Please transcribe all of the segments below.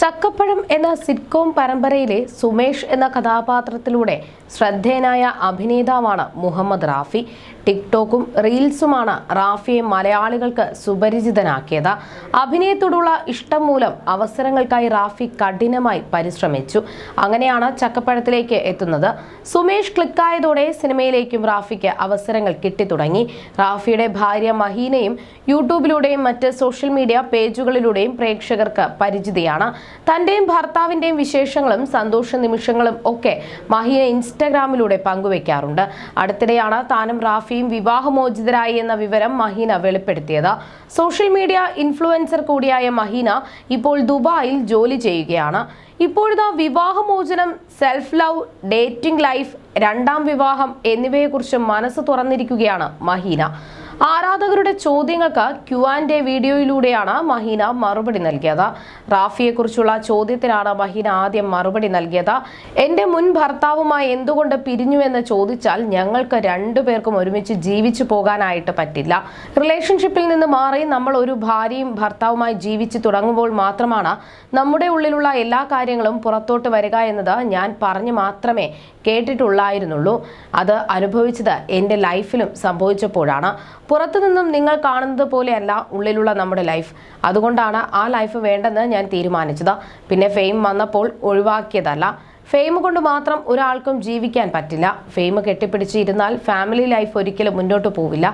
ചക്കപ്പഴം എന്ന സിറ്റ്കോം പരമ്പരയിലെ സുമേഷ് എന്ന കഥാപാത്രത്തിലൂടെ ശ്രദ്ധേയനായ അഭിനേതാവാണ് മുഹമ്മദ് റാഫി. ടിക്ടോക്കും റീൽസുമാണ് റാഫിയെ മലയാളികൾക്ക് സുപരിചിതനാക്കിയത്. അഭിനയത്തോടുള്ള ഇഷ്ടം മൂലം അവസരങ്ങൾക്കായി റാഫി കഠിനമായി പരിശ്രമിച്ചു. അങ്ങനെയാണ് ചക്കപ്പഴത്തിലേക്ക് എത്തുന്നത്. സുമേഷ് ക്ലിക്കായതോടെ സിനിമയിലേക്കും റാഫിക്ക് അവസരങ്ങൾ കിട്ടിത്തുടങ്ങി. റാഫിയുടെ ഭാര്യ മഹീനയും യൂട്യൂബിലൂടെയും മറ്റ് സോഷ്യൽ മീഡിയ പേജുകളിലൂടെയും പ്രേക്ഷകർക്ക് പരിചിതയാണ്. തന്റെയും ഭർത്താവിന്റെയും വിശേഷങ്ങളും സന്തോഷ നിമിഷങ്ങളും ഒക്കെ മഹിയ ഇൻസ്റ്റഗ്രാമിലൂടെ പങ്കുവെക്കാറുണ്ട്. അടുത്തിടെയാണ് താനും റാഫിയും വിവാഹമോചിതരായി എന്ന വിവരം മഹീന വെളിപ്പെടുത്തിയത്. സോഷ്യൽ മീഡിയ ഇൻഫ്ലുവൻസർ കൂടിയായ മഹീന ഇപ്പോൾ ദുബായിൽ ജോലി ചെയ്യുകയാണ്. ഇപ്പോഴത്തെ വിവാഹമോചനം സെൽഫ് ലവ് ഡേറ്റിംഗ് ലൈഫ് രണ്ടാം വിവാഹം എന്നിവയെക്കുറിച്ച് മനസ്സ് തുറന്നിരിക്കുകയാണ് മഹീന. ആരാധകരുടെ ചോദ്യങ്ങൾക്ക് ക്യു ആൻഡ് എ വീഡിയോയിലൂടെയാണ് മഹീന മറുപടി നൽകിയത്. റാഫിയെക്കുറിച്ചുള്ള ചോദ്യത്തിനാണ് മഹീന ആദ്യം മറുപടി നൽകിയത്. എന്റെ മുൻ ഭർത്താവുമായി എന്തുകൊണ്ട് പിരിഞ്ഞു എന്ന് ചോദിച്ചാൽ ഞങ്ങൾക്ക് രണ്ടുപേർക്കും ഒരുമിച്ച് ജീവിച്ചു പോകാനായിട്ട് പറ്റില്ല. റിലേഷൻഷിപ്പിൽ നിന്ന് മാറി നമ്മൾ ഒരു ഭാര്യയും ഭർത്താവുമായി ജീവിച്ചു തുടങ്ങുമ്പോൾ മാത്രമാണ് നമ്മുടെ ഉള്ളിലുള്ള എല്ലാ കാര്യങ്ങളും പുറത്തോട്ട് വരിക എന്നത് ഞാൻ പറഞ്ഞു മാത്രമേ കേട്ടിട്ടുള്ളായിരുന്നുള്ളൂ. അത് അനുഭവിച്ചത് എന്റെ ലൈഫിലും സംഭവിച്ചപ്പോഴാണ്. പുറത്തുനിന്നും നിങ്ങൾ കാണുന്നത് പോലെയല്ല ഉള്ളിലുള്ള നമ്മുടെ ലൈഫ് അതുകൊണ്ടാണ് ആ ലൈഫ് വേണ്ടെന്ന് ഞാൻ തീരുമാനിച്ചത്. പിന്നെ ഫെയിം വന്നപ്പോൾ ഒഴിവാക്കിയതല്ല. ഫെയിം കൊണ്ട് മാത്രം ഒരാൾക്കും ജീവിക്കാൻ പറ്റില്ല. ഫെയിം കെട്ടിപ്പിടിച്ചിരുന്നാൽ ഫാമിലി ലൈഫ് ഒരിക്കലും മുന്നോട്ട് പോവില്ല.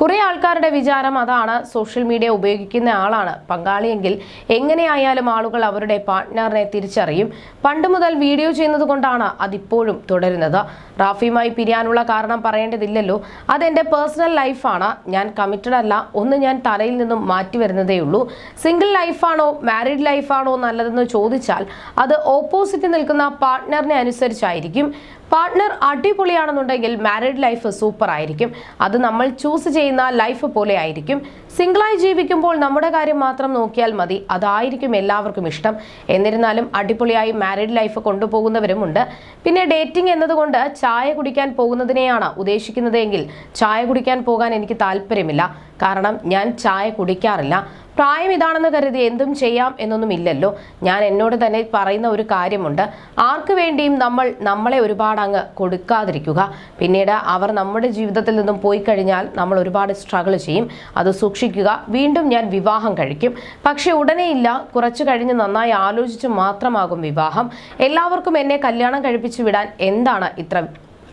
കുറേ ആൾക്കാരുടെ വിചാരം അതാണ് സോഷ്യൽ മീഡിയ ഉപയോഗിക്കുന്ന ആളാണ്. പങ്കാളിയെങ്കിൽ എങ്ങനെയായാലും ആളുകൾ അവരുടെ പാർട്ട്ണറിനെ തിരിച്ചറിയും. പണ്ട് മുതൽ വീഡിയോ ചെയ്യുന്നത് കൊണ്ടാണ് അതിപ്പോഴും തുടരുന്നത്. റാഫിയുമായി പിരിയാനുള്ള കാരണം പറയേണ്ടതില്ലല്ലോ. അതെന്റെ പേഴ്സണൽ ലൈഫാണ്. ഞാൻ കമ്മിറ്റഡ് അല്ല. ഒന്ന് ഞാൻ തലയിൽ നിന്നും മാറ്റി വരുന്നതേ ഉള്ളൂ. സിംഗിൾ ലൈഫാണോ മാരീഡ് ലൈഫാണോ നല്ലതെന്ന് ചോദിച്ചാൽ അത് ഓപ്പോസിറ്റ് നിൽക്കുന്ന പാർട്ട്ണറിനെ അനുസരിച്ചായിരിക്കും പാർട്ട്ണർ അടിപൊളിയാണെന്നുണ്ടെങ്കിൽ മാരീഡ് ലൈഫ് സൂപ്പർ ആയിരിക്കും. അത് നമ്മൾ ചൂസ് ചെയ്യുന്ന ലൈഫ് പോലെ ആയിരിക്കും. സിംഗിളായി ജീവിക്കുമ്പോൾ നമ്മുടെ കാര്യം മാത്രം നോക്കിയാൽ മതി. അതായിരിക്കും എല്ലാവർക്കും ഇഷ്ടം. എന്നിരുന്നാലും അടിപൊളിയായി മാരീഡ് ലൈഫ് കൊണ്ടുപോകുന്നവരുമുണ്ട് പിന്നെ ഡേറ്റിംഗ് എന്നതുകൊണ്ട് ചായ കുടിക്കാൻ പോകുന്നതിനെയാണ് ഉദ്ദേശിക്കുന്നതെങ്കിൽ ചായ കുടിക്കാൻ പോകാൻ എനിക്ക് താല്പര്യമില്ല. കാരണം ഞാൻ ചായ കുടിക്കാറില്ല. പ്രായം ഇതാണെന്ന് കരുതി എന്തും ചെയ്യാം എന്നൊന്നും ഇല്ലല്ലോ. ഞാൻ എന്നോട് തന്നെ പറയുന്ന ഒരു കാര്യമുണ്ട്. ആർക്ക് വേണ്ടിയും നമ്മൾ നമ്മളെ ഒരുപാട് അങ്ങ് കൊടുക്കാതിരിക്കുക. പിന്നീട് അവർ നമ്മുടെ ജീവിതത്തിൽ നിന്നും പോയി കഴിഞ്ഞാൽ നമ്മൾ ഒരുപാട് സ്ട്രഗിൾ ചെയ്യും. അത് സൂക്ഷിക്കുക. വീണ്ടും ഞാൻ വിവാഹം കഴിക്കും. പക്ഷെ ഉടനെ ഇല്ല. കുറച്ചു കഴിഞ്ഞ് നന്നായി ആലോചിച്ച് മാത്രമാകും വിവാഹം. എല്ലാവർക്കും എന്നെ കല്യാണം കഴിപ്പിച്ചു വിടാൻ എന്താണ് ഇത്ര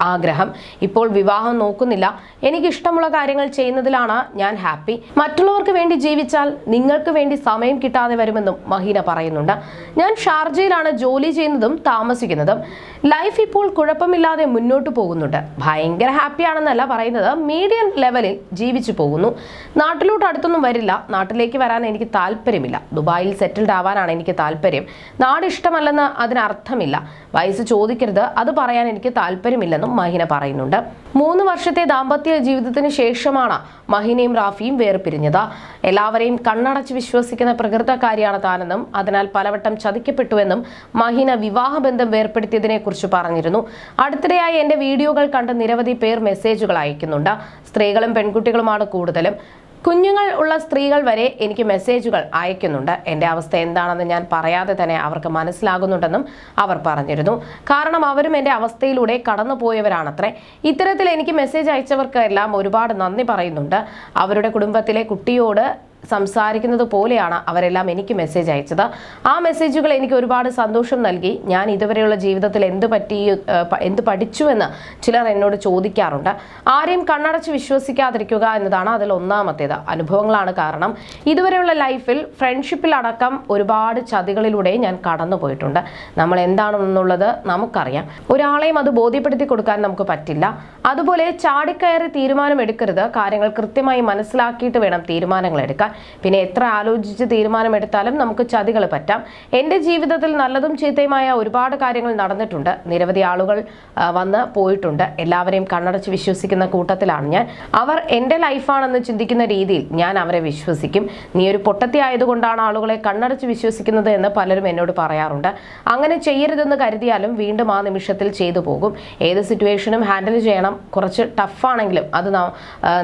ആഗ്രഹം. ഇപ്പോൾ വിവാഹം നോക്കുന്നില്ല. എനിക്ക് ഇഷ്ടമുള്ള കാര്യങ്ങൾ ചെയ്യുന്നതിലാണ് ഞാൻ ഹാപ്പി. മറ്റുള്ളവർക്ക് വേണ്ടി ജീവിച്ചാൽ നിങ്ങൾക്ക് വേണ്ടി സമയം കിട്ടാതെ വരുമെന്നും മഹീന പറയുന്നുണ്ട്. ഞാൻ ഷാർജയിലാണ് ജോലി ചെയ്യുന്നതും താമസിക്കുന്നതും. ലൈഫ് ഇപ്പോൾ കുഴപ്പമില്ലാതെ മുന്നോട്ട് പോകുന്നുണ്ട്. ഭയങ്കര ഹാപ്പിയാണെന്നല്ല പറയുന്നത്. മീഡിയം ലെവലിൽ ജീവിച്ചു പോകുന്നു. നാട്ടിലോട്ട് അടുത്തൊന്നും വരില്ല. നാട്ടിലേക്ക് വരാൻ എനിക്ക് താല്പര്യമില്ല. ദുബായിൽ സെറ്റിൽഡ് ആവാനാണ് എനിക്ക് താല്പര്യം. നാട് ഇഷ്ടമല്ലെന്ന് അതിനർത്ഥമില്ല. വയസ്സ് ചോദിക്കരുത്. അത് പറയാൻ എനിക്ക് താല്പര്യമില്ലെന്നും മഹിന പറയുന്നുണ്ട്. മൂന്ന് വർഷത്തെ ദാമ്പത്യ ജീവിതത്തിന് ശേഷമാണ് മഹിനയും റാഫിയും വേർപിരിഞ്ഞത്. എല്ലാവരെയും കണ്ണടച്ച് വിശ്വസിക്കുന്ന പ്രകൃതക്കാരിയാണ് താനെന്നും അതിനാൽ പലവട്ടം ചതിക്കപ്പെട്ടുവെന്നും മഹിന വിവാഹബന്ധം വേർപ്പെടുത്തിയതിനെ കുറിച്ച് പറഞ്ഞിരുന്നു. അടുത്തിടെയായി എന്റെ വീഡിയോകൾ കണ്ട് നിരവധി പേർ മെസ്സേജുകൾ അയക്കുന്നുണ്ട്. സ്ത്രീകളും പെൺകുട്ടികളുമാണ് കൂടുതലും. കുഞ്ഞുങ്ങൾ ഉള്ള സ്ത്രീകൾ വരെ എനിക്ക് മെസ്സേജുകൾ അയക്കുന്നുണ്ട്. എന്റെ അവസ്ഥ എന്താണെന്ന് ഞാൻ പറയാതെ തന്നെ അവർക്ക് മനസ്സിലാകുന്നുണ്ടെന്നും അവർ പറഞ്ഞിരുന്നു. കാരണം അവരും എന്റെ അവസ്ഥയിലൂടെ കടന്നുപോയവരാണത്രേ. ഇത്തരത്തിൽ എനിക്ക് മെസ്സേജ് അയച്ചവർക്കെല്ലാം ഒരുപാട് നന്ദി പറയുന്നുണ്ട്. അവരുടെ കുടുംബത്തിലെ കുട്ടിയോട് സംസാരിക്കുന്നത് പോലെയാണ് അവരെല്ലാം എനിക്ക് മെസ്സേജ് അയച്ചത്. ആ മെസ്സേജുകൾ എനിക്ക് ഒരുപാട് സന്തോഷം നൽകി. ഞാൻ ഇതുവരെയുള്ള ജീവിതത്തിൽ എന്ത് പറ്റി എന്ത് പഠിച്ചു എന്ന് ചിലർ എന്നോട് ചോദിക്കാറുണ്ട്. ആരെയും കണ്ണടച്ച് വിശ്വസിക്കാതിരിക്കുക എന്നതാണ് അതിൽ ഒന്നാമത്തേത്. അനുഭവങ്ങളാണ് കാരണം. ഇതുവരെയുള്ള ലൈഫിൽ ഫ്രണ്ട്ഷിപ്പിലടക്കം ഒരുപാട് ചതികളിലൂടെ ഞാൻ കടന്നു പോയിട്ടുണ്ട്. നമ്മൾ എന്താണെന്നുള്ളത് നമുക്കറിയാം. ഒരാളെയും അത് ബോധ്യപ്പെടുത്തി കൊടുക്കാൻ നമുക്ക് പറ്റില്ല. അതുപോലെ ചാടിക്കയറി തീരുമാനം എടുക്കരുത് കാര്യങ്ങൾ കൃത്യമായി മനസ്സിലാക്കിയിട്ട് വേണം തീരുമാനങ്ങൾ എടുക്കാൻ. പിന്നെ എത്ര ആലോചിച്ച് തീരുമാനമെടുത്താലും നമുക്ക് ചതികൾ പറ്റാം. എന്റെ ജീവിതത്തിൽ നല്ലതും ചീത്തയുമായ ഒരുപാട് കാര്യങ്ങൾ നടന്നിട്ടുണ്ട്. നിരവധി ആളുകൾ വന്ന് പോയിട്ടുണ്ട്. എല്ലാവരെയും കണ്ണടച്ച് വിശ്വസിക്കുന്ന കൂട്ടത്തിലാണ് ഞാൻ. അവർ എന്റെ ലൈഫാണെന്ന് ചിന്തിക്കുന്ന രീതിയിൽ ഞാൻ അവരെ വിശ്വസിക്കും. നീ ഒരു പൊട്ടത്തി ആയതുകൊണ്ടാണ് ആളുകളെ കണ്ണടച്ച് വിശ്വസിക്കുന്നത് എന്ന് പലരും എന്നോട് പറയാറുണ്ട്. അങ്ങനെ ചെയ്യരുതെന്ന് കരുതിയാലും വീണ്ടും ആ നിമിഷത്തിൽ ചെയ്തു പോകും. ഏത് സിറ്റുവേഷനും ഹാൻഡിൽ ചെയ്യണം. കുറച്ച് ടഫാണെങ്കിലും അത്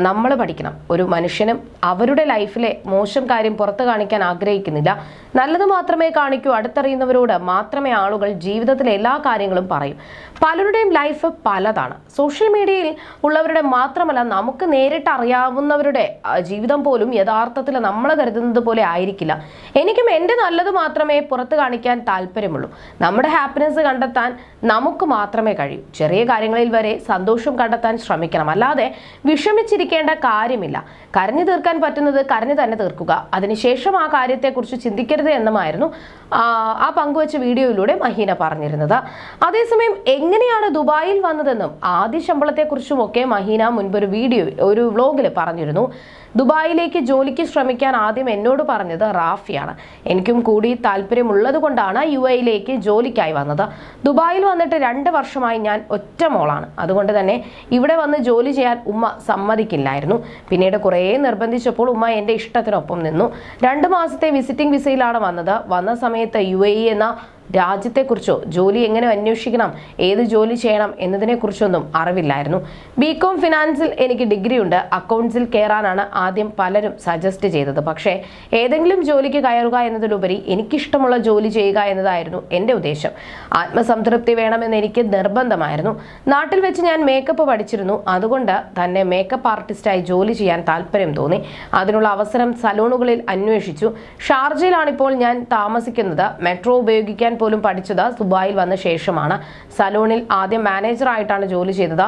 നമ്മൾ പഠിക്കണം. ഒരു മനുഷ്യനും അവരുടെ ലൈഫിലെ മോശം കാര്യം പുറത്തു കാണിക്കാൻ ആഗ്രഹിക്കുന്നില്ല. നല്ലത് മാത്രമേ കാണിക്കൂ. അടുത്തറിയുന്നവരോട് മാത്രമേ ആളുകൾ ജീവിതത്തിലെ എല്ലാ കാര്യങ്ങളും പറയും. പലരുടെയും ലൈഫ് പലതാണ്. സോഷ്യൽ മീഡിയയിൽ ഉള്ളവരുടെ മാത്രമല്ല നമുക്ക് നേരിട്ട് അറിയാവുന്നവരുടെ ജീവിതം പോലും യഥാർത്ഥത്തിൽ നമ്മൾ കരുതുന്നത് പോലെ ആയിരിക്കില്ല. എനിക്കും എന്റെ നല്ലത് മാത്രമേ പുറത്ത് കാണിക്കാൻ താല്പര്യമുള്ളൂ. നമ്മുടെ ഹാപ്പിനെസ് കണ്ടെത്താൻ നമുക്ക് മാത്രമേ കഴിയൂ. ചെറിയ കാര്യങ്ങളിൽ വരെ സന്തോഷം കണ്ടെത്താൻ ശ്രമിക്കണം. അല്ലാതെ വിഷമിച്ചിരിക്കേണ്ട കാര്യമില്ല. കരഞ്ഞു തീർക്കാൻ പറ്റുന്നത് കരഞ്ഞു തന്നെ തീർക്കുക. അതിനുശേഷം ആ കാര്യത്തെക്കുറിച്ച് ചിന്തിക്കരുത് എന്നുമായിരുന്നു ആ, പങ്കുവച്ച വീഡിയോയിലൂടെ മഹീന പറഞ്ഞിരുന്നത്. അതേസമയം എങ്ങനെയാണ് ദുബായിൽ വന്നതെന്നും ആദ്യ ശമ്പളത്തെക്കുറിച്ചും ഒക്കെ മഹീന മുൻപൊരു വീഡിയോ ഒരു വ്ലോഗിൽ പറഞ്ഞിരുന്നു. ദുബായിലേക്ക് ജോലിക്ക് ശ്രമിക്കാൻ ആദ്യം എന്നോട് പറഞ്ഞത് റാഫിയാണ്. എനിക്കും കൂടി താല്പര്യമുള്ളത് കൊണ്ടാണ് യു എയിലേക്ക് ജോലിക്കായി വന്നത്. ദുബായിൽ വന്നിട്ട് രണ്ട് വർഷമായി ഞാൻ ഒറ്റ മോളാണ്. അതുകൊണ്ട് തന്നെ ഇവിടെ വന്ന് ജോലി ചെയ്യാൻ ഉമ്മ സമ്മതിക്കില്ലായിരുന്നു. പിന്നീട് കുറേ നിർബന്ധിച്ചപ്പോൾ ഉമ്മ എന്റെ ഇഷ്ടത്തിനൊപ്പം നിന്നു. രണ്ട് മാസത്തെ വിസിറ്റിംഗ് വിസയിലാണ് വന്നത്. വന്ന സമയത്ത് യു എ എന്ന രാജ്യത്തെക്കുറിച്ചോ ജോലി എങ്ങനെ അന്വേഷിക്കണം ഏത് ജോലി ചെയ്യണം എന്നതിനെക്കുറിച്ചൊന്നും അറിവില്ലായിരുന്നു. ബി കോം ഫിനാൻസിൽ എനിക്ക് ഡിഗ്രി ഉണ്ട് അക്കൗണ്ട്സിൽ കയറാനാണ് ആദ്യം പലരും സജസ്റ്റ് ചെയ്തത്. പക്ഷേ ഏതെങ്കിലും ജോലിക്ക് കയറുക എന്നതിലുപരി എനിക്കിഷ്ടമുള്ള ജോലി ചെയ്യുക എന്നതായിരുന്നു എന്റെ ഉദ്ദേശം. ആത്മസംതൃപ്തി വേണമെന്ന് എനിക്ക് നിർബന്ധമായിരുന്നു. നാട്ടിൽ വെച്ച് ഞാൻ മേക്കപ്പ് പഠിച്ചിരുന്നു. അതുകൊണ്ട് തന്നെ മേക്കപ്പ് ആർട്ടിസ്റ്റായി ജോലി ചെയ്യാൻ താല്പര്യം തോന്നി. അതിനുള്ള അവസരം സലൂണുകളിൽ അന്വേഷിച്ചു. ഷാർജയിലാണിപ്പോൾ ഞാൻ താമസിക്കുന്നത്. മെട്രോ ഉപയോഗിക്കാൻ പോലും പഠിച്ചത് ദുബായിൽ വന്ന ശേഷമാണ്. സലൂണിൽ ആദ്യം മാനേജറായിട്ടാണ് ജോലി ചെയ്തത്.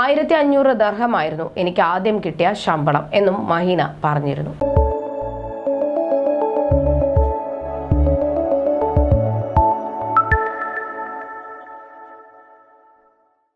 ആയിരത്തി അഞ്ഞൂറ് ദർഹമായിരുന്നു എനിക്ക് ആദ്യം കിട്ടിയ ശമ്പളം എന്നും മഹീന പറഞ്ഞിരുന്നു.